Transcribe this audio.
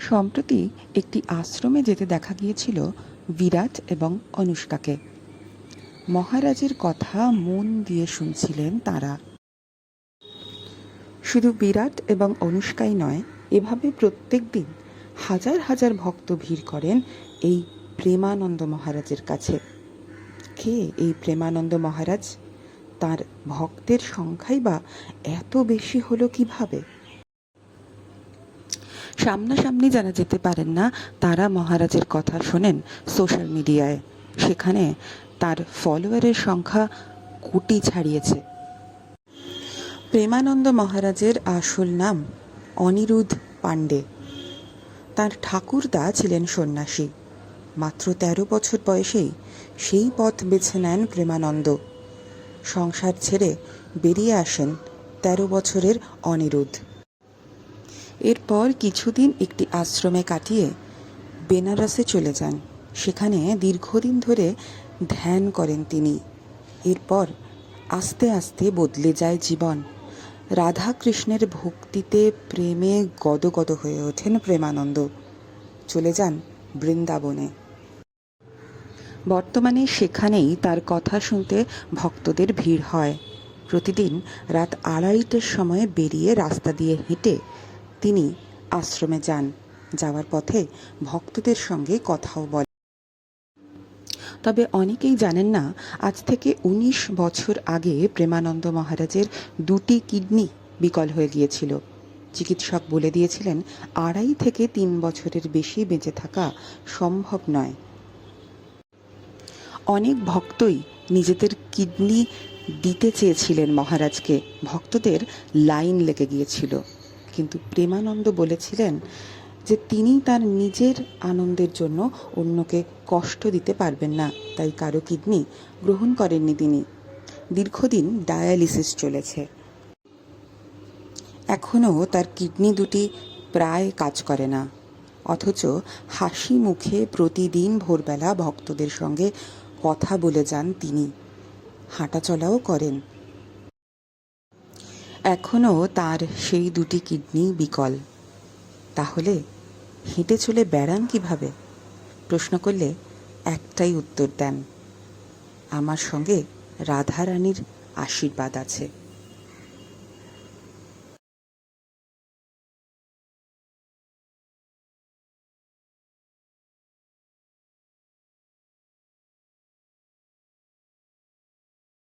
সম্প্রতি একটি আশ্রমে যেতে দেখা গিয়েছিল বিরাট এবং অনুষ্কাকে। মহারাজের কথা মন দিয়ে শুনছিলেন তারা। শুধু বিরাট এবং অনুষ্কাই নয়, এভাবে প্রত্যেক দিন হাজার হাজার ভক্ত ভিড় করেন এই প্রেমানন্দ মহারাজের কাছে। কে এই প্রেমানন্দ মহারাজ? তার ভক্তের সংখ্যাই বা এত বেশি হলো কীভাবে? সামনাসামনি যারা যেতে পারেন না, তারা মহারাজের কথা শোনেন সোশ্যাল মিডিয়ায়। সেখানে তার ফলোয়ারের সংখ্যা কোটি ছাড়িয়েছে। প্রেমানন্দ মহারাজের আসল নাম অনিরুদ্ধ পাণ্ডে। তার ঠাকুরদা ছিলেন সন্ন্যাসী। মাত্র তেরো বছর বয়সেই সেই পথ বেছে নেন প্রেমানন্দ। সংসার ছেড়ে বেরিয়ে আসেন তেরো বছরের অনিরুদ্ধ। এরপর কিছুদিন একটি আশ্রমে কাটিয়ে বেনারসে চলে যান। সেখানে দীর্ঘদিন ধরে ধ্যান করেন তিনি। এরপর আস্তে আস্তে বদলে যায় জীবন। রাধা কৃষ্ণের ভক্তিতে প্রেমে গদগদ হয়ে ওঠেন প্রেমানন্দ। চলে যান বৃন্দাবনে। বর্তমানে সেখানেই তার কথা শুনতে ভক্তদের ভিড় হয়। প্রতিদিন রাত আড়াইটের সময় বেরিয়ে রাস্তা দিয়ে হেঁটে তিনি আশ্রমে যান। যাওয়ার পথে ভক্তদের সঙ্গে কথাও বলে। তবে অনেকেই জানেন না, আজ থেকে ১৯ বছর আগে প্রেমানন্দ মহারাজের দুটি কিডনি বিকল হয়ে গিয়েছিল। চিকিৎসক বলে দিয়েছিলেন, আড়াই থেকে তিন বছরের বেশি বেঁচে থাকা সম্ভব নয়। অনেক ভক্তই নিজেদের কিডনি দিতে চেয়েছিলেন মহারাজকে। ভক্তদের লাইন লেগে গিয়েছিল। কিন্তু প্রেমানন্দ বলেছিলেন যে তিনি তার নিজের আনন্দের জন্য অন্যকে কষ্ট দিতে পারবেন না, তাই কারও কিডনি গ্রহণ করেননি তিনি। দীর্ঘদিন ডায়ালিসিস চলেছে। এখনও তার কিডনি দুটি প্রায় কাজ করে না। অথচ হাসি মুখে প্রতিদিন ভোরবেলা ভক্তদের সঙ্গে কথা বলে যান তিনি। হাঁটাচলাও করেন। এখনও তার সেই দুটি কিডনি বিকল। তাহলে হেঁটে চলে বেড়ান কীভাবে? প্রশ্ন করলে একটাই উত্তর দেন, আমার সঙ্গে রাধারানীর আশীর্বাদ আছে।